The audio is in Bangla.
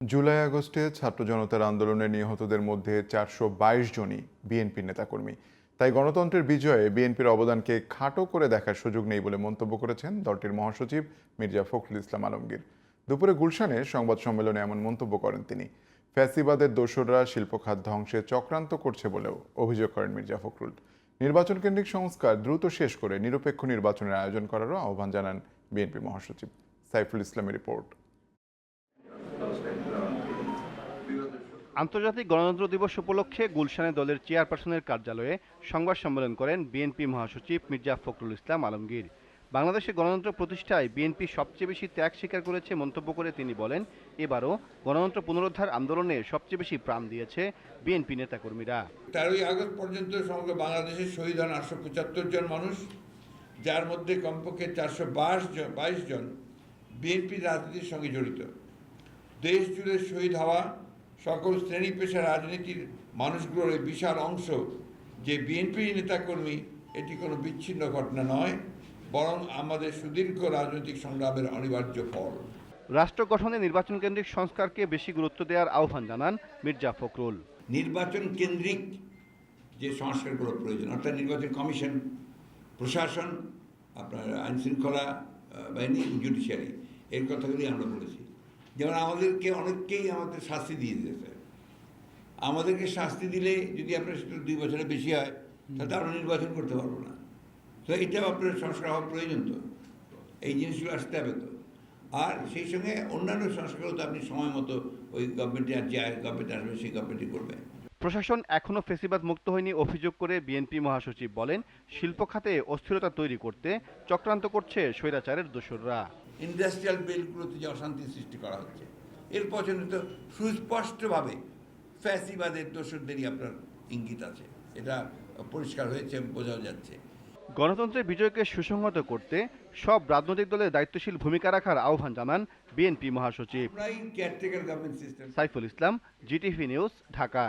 জুলাই আগস্টে ছাত্র জনতার আন্দোলনে নিহতদের মধ্যে চারশো বাইশ জনই বিএনপির নেতাকর্মী। তাই গণতন্ত্রের বিজয়ে বিএনপির অবদানকে খাটো করে দেখার সুযোগ নেই বলে মন্তব্য করেছেন দলটির মহাসচিব মির্জা ফখরুল ইসলাম আলমগীর। দুপুরে গুলশানে সংবাদ সম্মেলনে এমন মন্তব্য করেন তিনি। ফ্যাসিবাদের দোসররা শিল্পখাত ধ্বংসে চক্রান্ত করছে বলেও অভিযোগ করেন মির্জা ফখরুল। নির্বাচন কেন্দ্রিক সংস্কার দ্রুত শেষ করে নিরপেক্ষ নির্বাচনের আয়োজন করারও আহ্বান জানান বিএনপি মহাসচিব সাইফুল ইসলামের রিপোর্ট। আন্তর্জাতিক গণতন্ত্র দিবস উপলক্ষে গুলশানে দলের চেয়ারপারসনের কার্যালয়ে সংবাদ সম্মেলন করেন বিএনপি মহাসচিব মির্জা ফখরুল ইসলাম আলমগীর। বাংলাদেশে গণতন্ত্র প্রতিষ্ঠায় বিএনপি সবচেয়ে বেশি ত্যাগ স্বীকার করেছে মন্তব্য করে তিনি বলেন, এবারও গণতন্ত্র পুনরুদ্ধার আন্দোলনে সবচেয়ে বেশি প্রাণ দিয়েছে বিএনপি নেতাকর্মীরা। তেরোই আগস্ট পর্যন্ত সমগ্র বাংলাদেশে শহীদ হন আটশো পঁচাত্তর জন মানুষ, যার মধ্যে কমপক্ষে চারশো বাইশ জন বিএনপি রাজনীতির সঙ্গে জড়িত। দেশ জুড়ে শহীদ হওয়া সকল শ্রেণি পেশা রাজনীতির মানুষগুলোর এই বিশাল অংশ যে বিএনপি নেতাকর্মী এটি কোনো বিচ্ছিন্ন ঘটনা নয় বরং আমাদের সুদীর্ঘ রাজনৈতিক সংগ্রামের অনিবার্য ফল। রাষ্ট্র গঠনে নির্বাচন কেন্দ্রিক সংস্কারকে বেশি গুরুত্ব দেওয়ার আহ্বান জানান মির্জা ফখরুল। নির্বাচন কেন্দ্রিক যে সংস্কারগুলো প্রয়োজন অর্থাৎ নির্বাচন কমিশন প্রশাসন আপনার আইন শৃঙ্খলা আহ, বাহিনী জুডিশিয়ারি এর কথাগুলি আমরা বলেছি। যেমন আমাদেরকে অনেককেই আমাদের শাস্তি দিয়ে দিয়েছে। আমাদেরকে শাস্তি দিলে যদি আপনার সেটা দুই বছরের বেশি হয়, তাহলে আমরা নির্বাচন করতে পারব না। তো এটাও আপনার সংস্কার হওয়া প্রয়োজন তো। এই জিনিসগুলো আসতে হবে তো। আর সেই সঙ্গে অন্যান্য সংস্কারও তো আপনি সময় মতো ওই গভর্নমেন্টে আর যে গভর্নমেন্ট আসবে, সেই গভর্নমেন্টই করবে। প্রশাসন এখনও ফেসিবাদ মুক্ত হয়নি, অভিযোগ করে বিএনপি মহাসচিব বলেন, শিল্প খাতে অস্থিরতা তৈরি করতে চক্রান্ত করছে স্বৈরাচারের দোসররা। ইন্ডাস্ট্রিয়াল বেলগুলোতে যে অশান্তি সৃষ্টি করা হচ্ছে। এর পছন্দ তো সুস্পষ্টভাবে ফ্যাসিবাদের দোষরদেরই আপনার ইঙ্গিত আছে। এটা পরিষ্কার হয়েছে বোঝাও যাচ্ছে। গণতন্ত্রের বিজয়কে সুসংহত করতে সব রাজনৈতিক দলের দায়িত্বশীল ভূমিকা রাখার আহ্বান জানান বিএনপি মহাসচিব। Saiful Islam GTV news Dhaka.